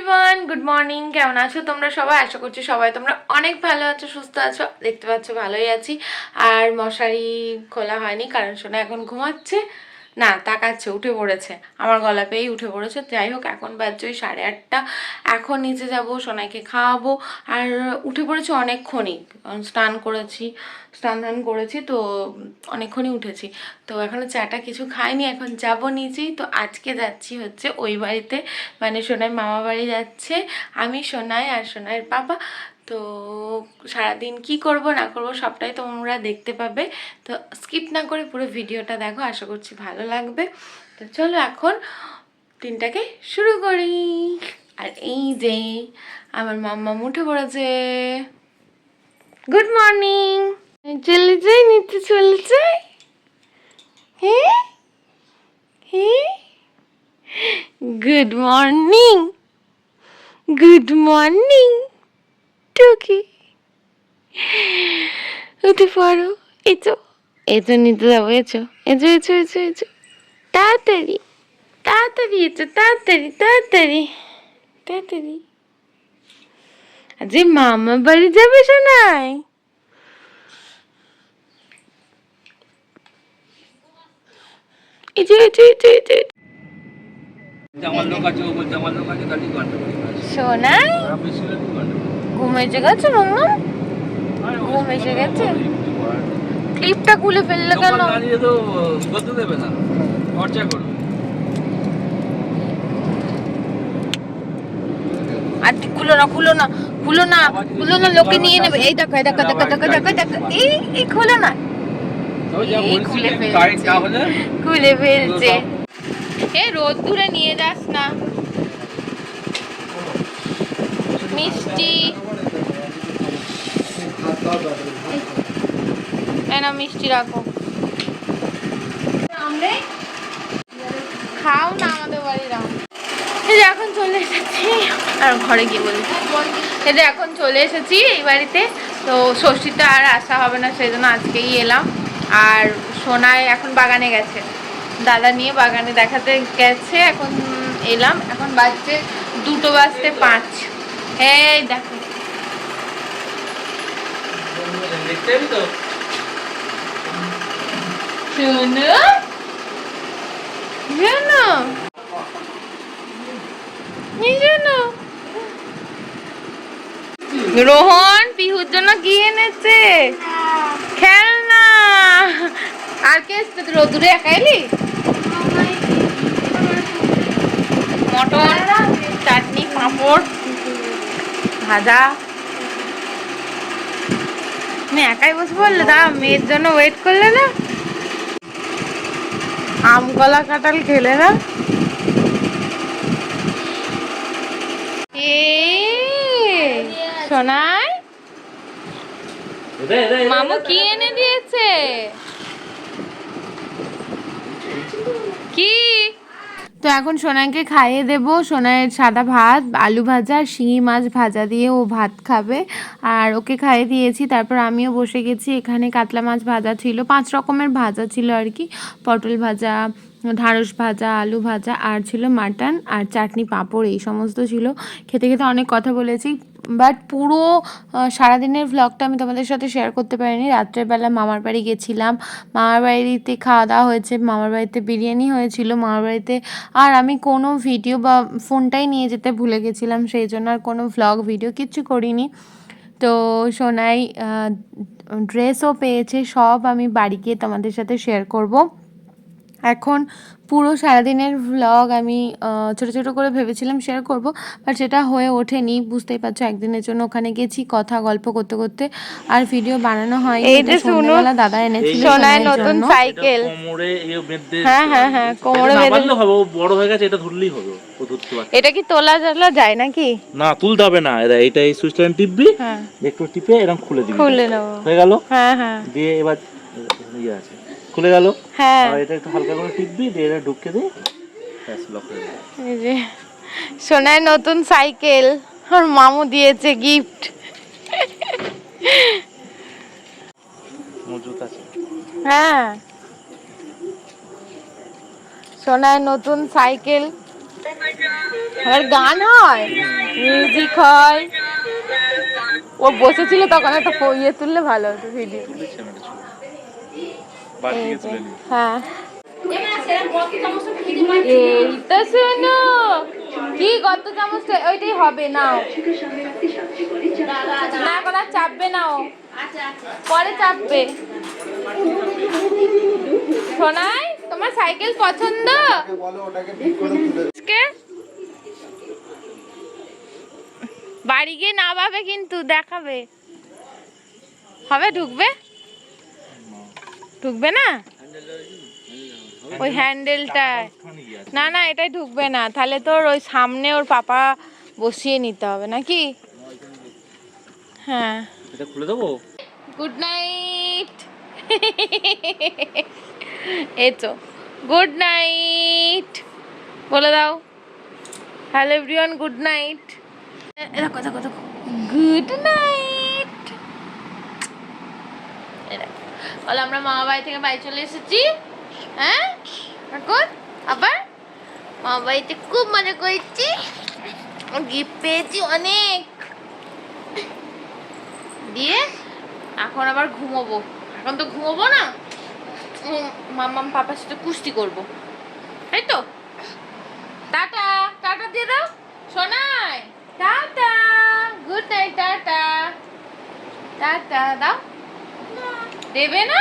Everyone good morning কেমন আছো তোমরা সবাই? আশা করছি সবাই তোমরা অনেক ভালো আছো, সুস্থ আছো, দেখতে পাচ্ছ ভালোই আছি। আর মশারি খোলা হয়নি, কারণ শোনা এখন ঘুমাচ্ছে। না তাকাচ্ছে উঠে পড়েছে। আমার গলা পেয়েই উঠে পড়েছে। যাই হোক, এখন বাজছে ওই সাড়ে আটটা। এখন নিচে যাব, সোনাইকে খাওয়াবো। আর উঠে পড়েছে অনেকক্ষণই। স্নান করেছি, স্নান ধান করেছি, তো অনেকক্ষণই উঠেছি। তো এখনও চাটা কিছু খাইনি, এখন যাব নিচেই তো আজকে যাচ্ছি হচ্ছে ওই বাড়িতে। মানে সোনাই মামা বাড়ি যাচ্ছে, আমি সোনাই আর সোনাইয়ের বাবা তো সারাদিন কি করব, না করব সবটাই তোমরা দেখতে পাবে। তো স্কিপ না করে পুরো ভিডিওটা দেখো, আশা করছি ভালো লাগবে। তো চলো এখন দিনটাকে শুরু করি। আর এই যে আমার মাম্মা উঠে পড়েছে গুড মর্নিং চলে যাই নিতে চলে যাই। হ্যাঁ হ্যাঁ গুড মর্নিং গুড মর্নিং টুকি উঠে পড়ো, এচো। এচো নিতে যাব, এচো। এচো এচো এচো এচো। তাড়াতাড়ি তাড়াতাড়ি এচো, তাড়াতাড়ি তাড়াতাড়ি তাড়াতাড়ি। আজকে মামা বাড়ি যাবে শোনাই এচো এচো এচো এচো। ঘুম এসে গেছে মাম্মা ঘুম এসে গেছে। ক্লিপটা খুলে ফেললে কেন? দাঁড়িয়ে তো বলতে দেবে না। খরচা করবে আর খুলো না খুলো না খুলো না খুলো না লোকে নিয়ে নেবে। এই দেখো এই দেখো দেখো দেখো দেখো দেখো এই এই খুলো না। খুলে ফেলছে। খুলে ফেলছে। এ রোদ দূরে নিয়ে যাস না। মিষ্টি। না মিষ্টি রাখো। খাও না আমাদের বাড়ির আম। এই এখন চলে এসেছি। আর ঘরে গিয়ে বলি। এই যে এখন চলে এসেছি এই বাড়িতে। তো ষষ্ঠীটা আর আসা হবে না সেই জন্য আজকেই এলাম। আর সোনায় এখন বাগানে গেছে। দাদা নিয়ে বাগানে দেখাতে গেছে এখন এলাম। এখন বাজছে দুটো বাজতে পাঁচ। এই দেখো। রোহন পিহুর জন্য কি এনেছে? খেলনা। আর কে এসছে? রোদুরে একা এলি? মটন চাটনি পাঁপড় ভাজা। তুমি একাই বসে পড়লে? দা মেয়ের জন্য ওয়েট করলে না? আম কলা কাঁঠাল খেলে না? সোনাই? মামু কি এনে দিয়েছে কি তো এখন সোনাইকে খাইয়ে দেব। সোনাইয়ের সাদা ভাত, আলু ভাজা, শিঙি মাছ ভাজা দিয়ে ও ভাত খাবে। আর ওকে খাইয়ে দিয়েছি। তারপর আমিও বসে গেছি। এখানে কাতলা মাছ ভাজা ছিল। পাঁচ রকমের ভাজা ছিল আর কি। পটল ভাজা ঢাঁড়স ভাজা, আলু ভাজা, আর ছিল মাটন আর চাটনি পাঁপড়, এই সমস্ত ছিল। খেতে খেতে অনেক কথা বলেছি বাট পুরো সারাদিনের ভ্লগটা আমি তোমাদের সাথে শেয়ার করতে পারিনি। রাত্রেবেলা মামার বাড়ি গেছিলাম। মামার বাড়িতে খাওয়া দাওয়া হয়েছে, মামার বাড়িতে বিরিয়ানি হয়েছিল, মামার বাড়িতে, আর আমি কোনো ভিডিও বা ফোনটাই নিয়ে যেতে ভুলে গেছিলাম, সেই জন্য আর কোনো ভ্লগ ভিডিও কিচ্ছু করিনি। তো সোনাই ড্রেসও পেয়েছে, সব আমি বাড়ি গিয়ে তোমাদের সাথে শেয়ার করব। এখন পুরো সারাদিনের ভ্লগ আমি ছোট ছোট করে ভেবেছিলাম শেয়ার করব বাট সেটা হয়ে ওঠেনি। বুঝতেই পারছ একদিনের জন্য ওখানে গেছি কথা গল্প করতে করতে আর ভিডিও বানানো হয় এই যে শুনো, সন্ধ্যেবেলা দাদা এনেছিল সোনায় নতুন সাইকেল কোমরে হ্যাঁ হ্যাঁ হ্যাঁ কোমরে বেঁধে হবে ও বড় হয়ে গেছে এটা ধরলেই হবে ও ধরতে পারছে। এটা কি তোলা তোলা যায় নাকি? না তুলতে হবে না এরা এটা এই সুইচটা টিপবি হ্যাঁ। একটু টিপে এরকম খুলে দিবি। খুলে নেব। হয়ে গেল? হ্যাঁ হ্যাঁ। দিয়ে এবার ইয়ে আছে। খুলে গেল। হ্যাঁ। আর এটা একটু হালকা করে টিপবি দিয়ে এটা ঢুকে দিয়ে ব্যাস লক হয়ে গেল এই যে সোনায় নতুন সাইকেল আর মামু দিয়েছে গিফট মজুত আছে। হ্যাঁ। সোনায় নতুন সাইকেল। আবার গান হয় মিউজিক হয়। ও বসেছিল তখন একটা ইয়ে তুললে ভালো হতো ভিডিও তুলেছি আমি একটা ছবি বাড়ি থেকে তুলে নিই হ্যাঁ। শোনো কি গত ওইটাই হবে নাও। না চাপবে না ও। পরে চাপবে। শোনাই তোমার সাইকেল পছন্দ? বাড়ি গিয়ে না পাবে কিন্তু দেখাবে। হবে ঢুকবে? ঢুকবে না? ওই হ্যান্ডেলটা ওখানে গিয়ে আছে না না এটাই ঢুকবে না। তাহলে তোর ওই সামনে ওর পাপা বসিয়ে নিতে হবে নাকি? হ্যাঁ। এটা খুলে দেবো? গুড নাইট এই তো। গুড নাইট বলে দাও। হ্যালো এভরিওয়ান গুড নাইট দেখো দেখো দেখো গুড নাইট বলো আমরা মামা বাড়ি থেকে বাড়ি চলে এসেছি। হ্যাঁ? এখন আবার মামা বাড়িতে খুব মজা করেছি। গিফট পেয়েছি অনেক। দিয়ে এখন আবার ঘুমোবো। এখন তো ঘুমোবো না। মাম্মাম পাপার সাথে কুস্তি করব। তাই তো? টাটা টাটা দিয়ে দাও। শোনাই tata good night tata. Tata, দাও। দেবে না?